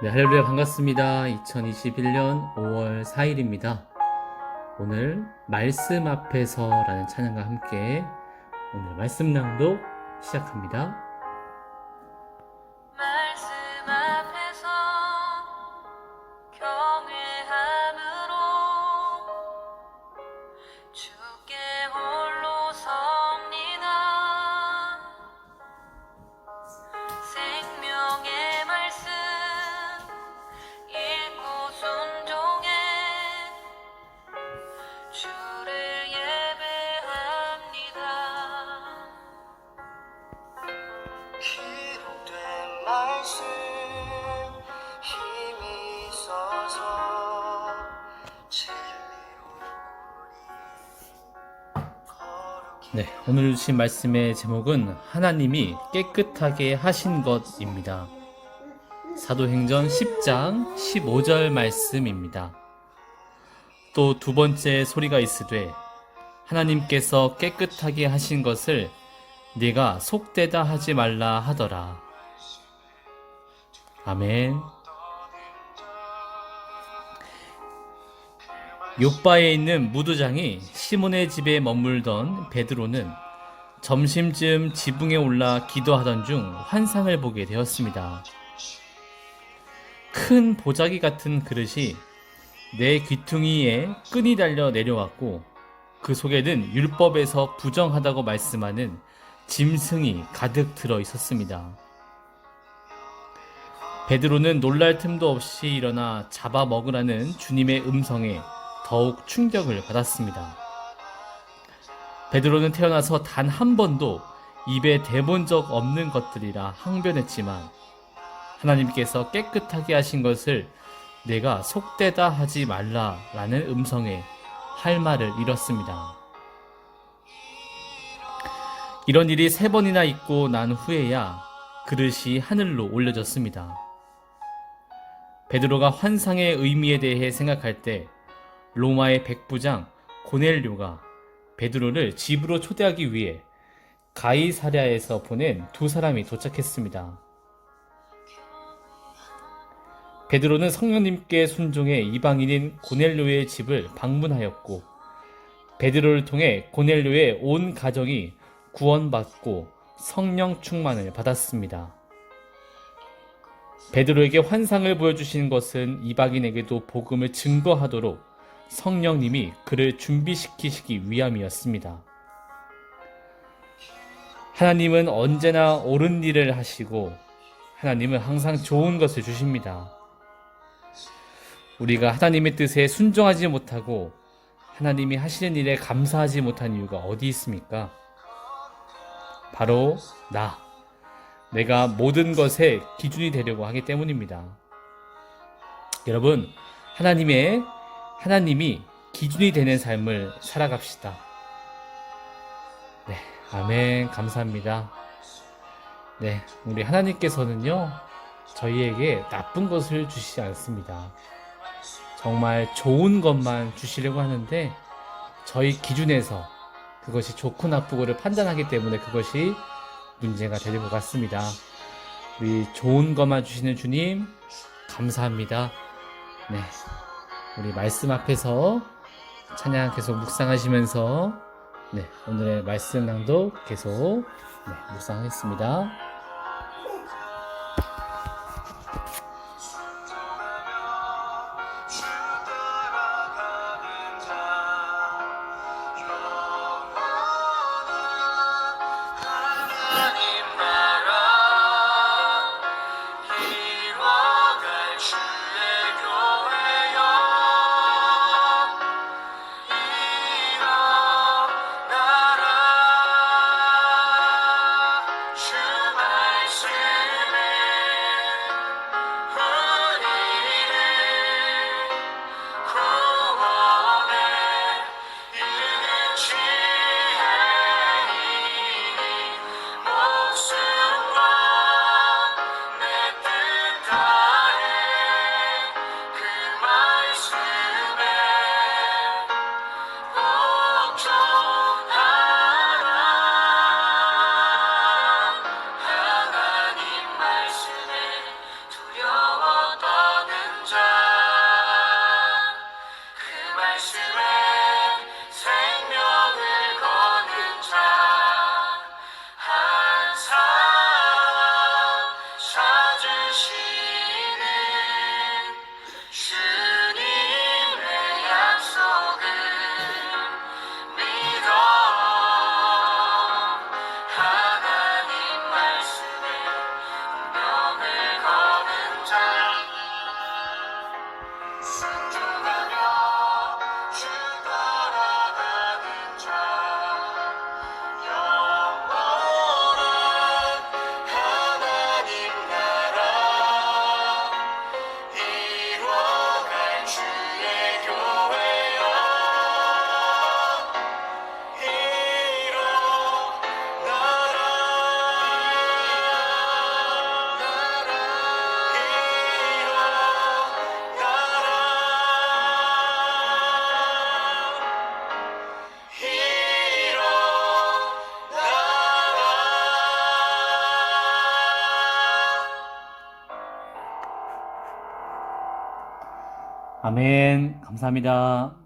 네, 할렐루야 반갑습니다. 2021년 5월 4일입니다. 오늘 말씀 앞에서라는 찬양과 함께 오늘 말씀 낭독 시작합니다. 경외함으로 주께 네, 오늘 주신 말씀의 제목은 하나님이 깨끗하게 하신 것입니다. 사도행전 10장 15절 말씀입니다. 또 두 번째 소리가 있으되 하나님께서 깨끗하게 하신 것을 네가 속되다 하지 말라 하더라. 아멘. 요바에 있는 무두장이 시몬의 집에 머물던 베드로는 점심쯤 지붕에 올라 기도하던 중 환상을 보게 되었습니다. 큰 보자기 같은 그릇이 내 귀퉁이에 끈이 달려 내려왔고 그 속에는 율법에서 부정하다고 말씀하는 짐승이 가득 들어 있었습니다. 베드로는 놀랄 틈도 없이 일어나 잡아 먹으라는 주님의 음성에 더욱 충격을 받았습니다. 베드로는 태어나서 단 한 번도 입에 대본 적 없는 것들이라 항변했지만 하나님께서 깨끗하게 하신 것을 내가 속되다 하지 말라라는 음성에 할 말을 잃었습니다. 이런 일이 세 번이나 있고 난 후에야 그릇이 하늘로 올려졌습니다. 베드로가 환상의 의미에 대해 생각할 때 로마의 백부장 고넬료가 베드로를 집으로 초대하기 위해 가이사랴에서 보낸 두 사람이 도착했습니다. 베드로는 성령님께 순종해 이방인인 고넬료의 집을 방문하였고 베드로를 통해 고넬료의 온 가정이 구원받고 성령 충만을 받았습니다. 베드로에게 환상을 보여주신 것은 이방인에게도 복음을 증거하도록 성령님이 그를 준비시키시기 위함이었습니다. 하나님은 언제나 옳은 일을 하시고 하나님은 항상 좋은 것을 주십니다. 우리가 하나님의 뜻에 순종하지 못하고 하나님이 하시는 일에 감사하지 못한 이유가 어디 있습니까? 바로 나. 내가 모든 것의 기준이 되려고 하기 때문입니다. 여러분, 하나님의 하나님이 기준이 되는 삶을 살아갑시다. 네, 아멘. 감사합니다. 네, 우리 하나님께서는요, 저희에게 나쁜 것을 주시지 않습니다. 정말 좋은 것만 주시려고 하는데, 저희 기준에서 그것이 좋고 나쁘고를 판단하기 때문에 그것이 문제가 될것 같습니다. 우리 좋은 것만 주시는 주님, 감사합니다. 네. 우리 말씀 앞에서 찬양 계속 묵상하시면서 네, 오늘의 말씀 낭독 계속 네, 묵상하겠습니다. 아멘. 감사합니다.